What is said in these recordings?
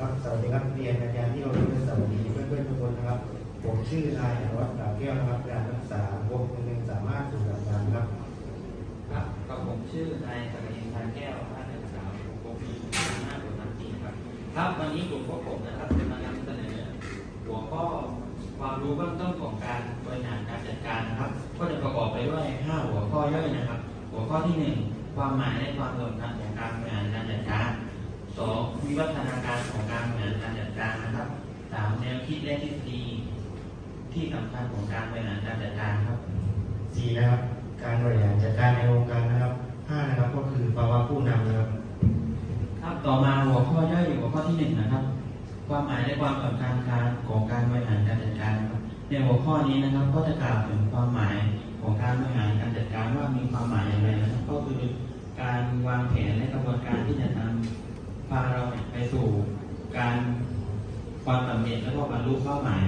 ครับสวัสดีครับเรียนอาจารย์ที่เราเรียนสวัสดีเพื่อนๆทุกคนนะครับ ผมชื่อนายอนุวัฒน์ดาวแก้วนะครับการรักษาวงหนึ่งสามารถสู่หลักการครับครับก็ผมชื่อนายสักดินทานแก้วท่านนักศึกษาผมมีหน้าตัวนักจริงครับ ครับวันนี้กลุ่มพวกผมนะครับจะมานำเสนอหัวข้อความรู้เบื้องต้นของการบริหารการจัดการนะครับ ก็จะประกอบไปด้วย5หัวข้อย่อยนะครับ หัวข้อที่ 1 ความหมายและความสำคัญของการบริหารการจัดการ 2. วิวัฒนาการของการบริหารการจัดการนะครับ 3. แนวคิดและทฤษฎีที่สำคัญของการบริหารการจัดการครับสี่นะครับการบริหารจัดการในองค์การนะครับห้านะครับก็คือภาวะผู้นำนะครับครับต่อมาหัวข้อย่อยหัวข้อที่หนึ่งนะครับ ความหมายและความสำคัญการของการบริหารการจัดการครับในหัวข้อนี้นะครับก็จะกล่าวถึงความหมายของการบริหารการจัดการว่ามีความหมายอย่างไร พาเราไปสู่การความสำเร็จและก็บรรลุเป้าหมาย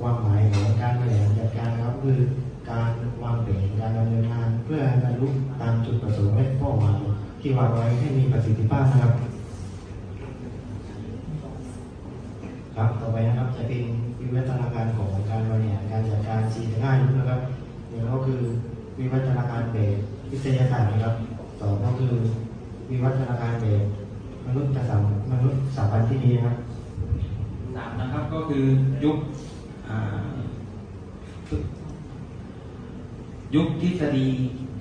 ความหมายของการบริหารจัดการครับคือการวางแผนการดำเนินงาน เพื่อให้บรรลุตามจุดประสงค์และเป้าหมายที่วางไว้ให้มีประสิทธิภาพนะครับ ครับต่อไปนะครับจะเป็นวิวัฒน วิวัฒนาการแบบวิทยาศาสตร์นะครับสองก็คือวิวัฒนาการแบบมนุษย์สัมมนุษย์สัมพันธ์ที่ดีนะครับสามนะครับก็คือยุคยุคทฤษฎี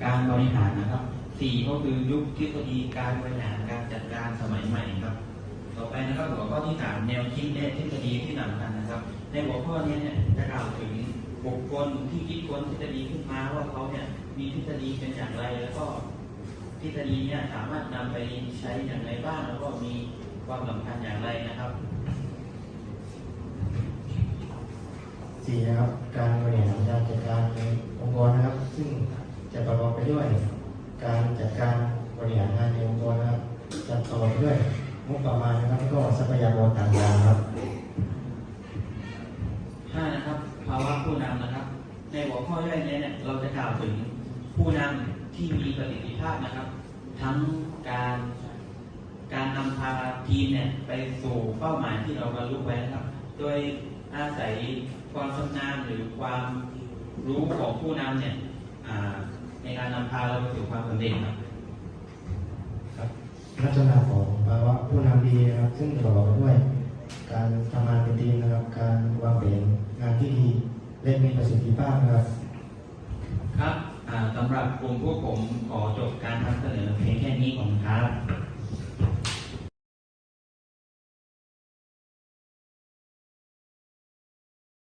การบริหารนะครับสี่ก็คือยุคทฤษฎีการบริหารการจัดการสมัยใหม่ครับ ต่อไปนะครับหัวข้อที่สามแนวคิดและทฤษฎีที่สำคัญนะครับ ในหัวข้อนี้เนี่ยจะกล่าวถึง บุคคลที่คิดค้นทฤษฎีขึ้นมาว่าเขาเนี่ยมีทฤษฎีเป็นอย่างไร แล้วก็ทฤษฎีเนี่ยสามารถนำไปใช้อย่างไรบ้างแล้วก็มีความสำคัญอย่างไรนะครับสี่นะครับการบริหารการจัดการในองค์กรนะครับ ซึ่งจะประกอบไปด้วย การจัดการบริหารงานในองค์กรนะครับจะประกอบไปด้วยงบประมาณนะครับแล้วก็ทรัพยากรต่างๆครับ ในหัวข้อย่อยนี้เนี่ยเราจะกล่าวถึงผู้นำที่มีประสิทธิภาพนะครับ ทั้งการการนำพาทีมเนี่ยไปสู่เป้าหมายที่เราบรรลุไว้นะครับ โดยอาศัยความชำนาญหรือความรู้ของผู้นำเนี่ยอ่าในการนำพาเราไปสู่ความสำเร็จครับครับลักษณะของภาวะผู้นำดีนะครับ ซึ่งประกอบไปด้วย และมีประสิทธิภาพครับ ครับอ่าสำหรับกลุ่มพวกผมขอจบการนำเสนอเพียงแค่นี้ของครับ